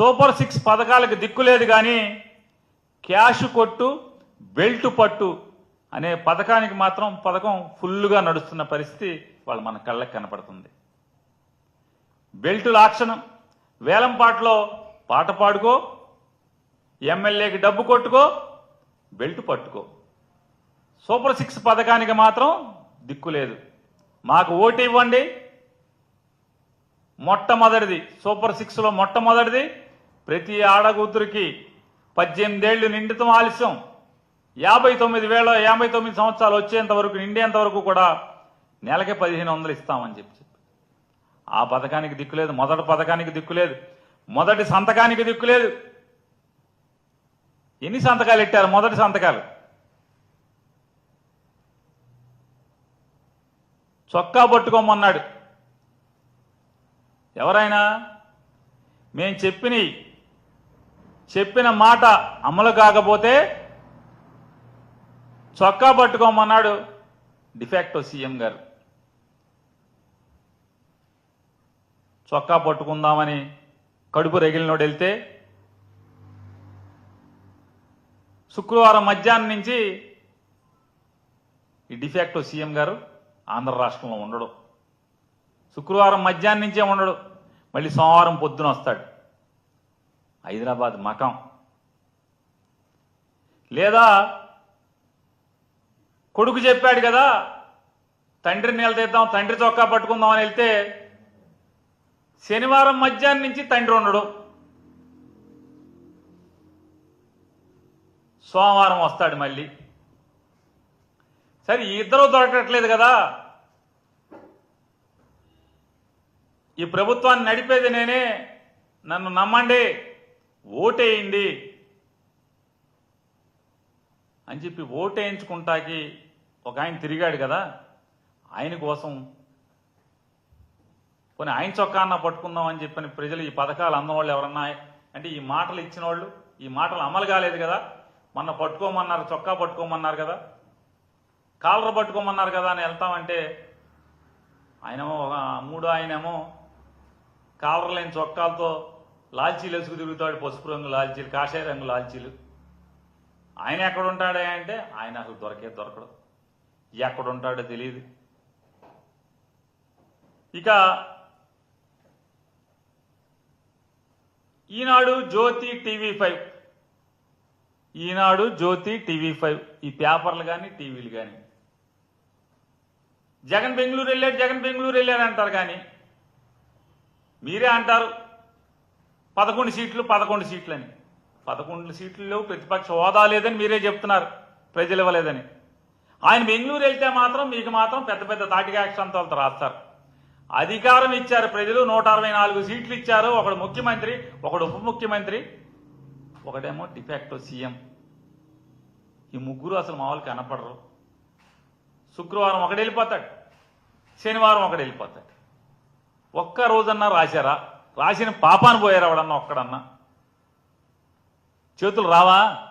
Super six పథకాలకు దిక్కు లేదు కానీ క్యాష్ కొట్టు బెల్ట్ పట్టు అనే పథకానికి మాత్రం పథకం ఫుల్లుగా నడుస్తున్న పరిస్థితి వాళ్ళు మన కళ్ళకి కనపడుతుంది. బెల్ట్ లాక్షణం వేలంపాట్లో పాట పాడుకో ఎమ్మెల్యేకి డబ్బు కొట్టుకో బెల్ట్ పట్టుకో. సూపర్ సిక్స్ పథకానికి మాత్రం దిక్కు లేదు. మాకు ఓటు ఇవ్వండి. మొట్టమొదటిది సూపర్ సిక్స్లో మొట్టమొదటిది ప్రతి ఆడకూతురికి పద్దెనిమిదేళ్ళు నిండితం ఆలస్యం. యాభై తొమ్మిది వేల యాభై తొమ్మిది సంవత్సరాలు వచ్చేంత వరకు నిండేంత వరకు కూడా నెలకి పదిహేను వందలు ఇస్తామని చెప్పి చెప్పి ఆ పథకానికి దిక్కులేదు మొదటి పథకానికి దిక్కులేదు మొదటి సంతకానికి దిక్కులేదు ఎన్ని సంతకాలు ఎట్టారు మొదటి సంతకాలు? చొక్కా పట్టుకోమన్నాడు. ఎవరైనా? మేము చెప్పిన చెప్పిన మాట అమలు కాకపోతే చొక్కా పట్టుకోమన్నాడు డిఫాక్టో సీఎం గారు. చొక్కా పట్టుకుందామని కడుపు రగిలినోడు వెళ్తే శుక్రవారం మధ్యాహ్నం నుంచి ఈ డిఫాక్టో సీఎం గారు ఆంధ్ర రాష్ట్రంలో ఉండడు. శుక్రవారం మధ్యాహ్నం నుంచే ఉండడు. మళ్ళీ సోమవారం పొద్దున వస్తాడు. హైదరాబాద్ మకం లేదా కొడుకు చెప్పాడు కదా తండ్రిని నిలదీద్దాం తండ్రి చొక్కా పట్టుకుందాం అని వెళ్తే శనివారం మధ్యాహ్నం నుంచి తండ్రి ఉండడు. సోమవారం వస్తాడు మళ్ళీ. సరే ఇద్దరు దొరకట్లేదు కదా. ఈ ప్రభుత్వాన్ని నడిపేది నేనే నన్ను నమ్మండి. ఓటేయండి అని చెప్పి ఓటేయించుకుంటాకి ఒక ఆయన తిరిగాడు కదా ఆయన కోసం కొన్ని ఆయన చొక్కా అన్న పట్టుకుందాం అని చెప్పిన ప్రజలు ఈ పథకాలు అందనవాళ్ళు ఎవరన్నా అంటే ఈ మాటలు ఇచ్చిన వాళ్ళు ఈ మాటలు అమలు కాలేదు కదా మొన్న పట్టుకోమన్నారు చొక్కా పట్టుకోమన్నారు కదా కాలర్ పట్టుకోమన్నారు కదా అని వెళ్తామంటే ఆయనేమో ఒక మూడో ఆయనేమో కాలర్ లేని చొక్కాలతో లాల్చీలు వేసుకు తిరుగుతాడు? పసుపు రంగు లాల్చీలు కాషాయ రంగు లాల్చీలు. ఆయన ఎక్కడ ఉంటాడే అంటే ఆయన అసలు దొరకే దొరకడు. ఎక్కడ ఉంటాడో తెలియదు. ఇక Eenadu Jyothi TV five. Eenadu Jyothi TV five. ఈ పేపర్లు కానీ టీవీలు కానీ జగన్ బెంగళూరు వెళ్ళాడు జగన్ బెంగళూరు వెళ్ళాడు అంటారు కానీ మీరే అంటారు. పదకొండు సీట్లు పదకొండు సీట్లు అని పదకొండు సీట్లు లేవు ప్రతిపక్ష హోదా లేదని మీరే చెప్తున్నారు ప్రజలు ఇవ్వలేదని. ఆయన బెంగళూరు వెళ్తే మాత్రం మీకు మాత్రం పెద్ద పెద్ద తాటిగా అక్షంతాలతో రాస్తారు. అధికారం ఇచ్చారు ప్రజలు నూట అరవై నాలుగు సీట్లు ఇచ్చారు. ఒకడు ముఖ్యమంత్రి ఒకడు ఉప ముఖ్యమంత్రి ఒకడేమో డిఫెక్టో సీఎం. ఈ ముగ్గురు అసలు మామూలు కనపడరు. శుక్రవారం ఒకడు వెళ్ళిపోతాడు శనివారం ఒకడు వెళ్ళిపోతాడు. ఒక్క రోజన్నా రాశారా? రాసిన పాపాను పోయారు ఎవడన్నా ఒక్కడన్నా. చేతులు రావా?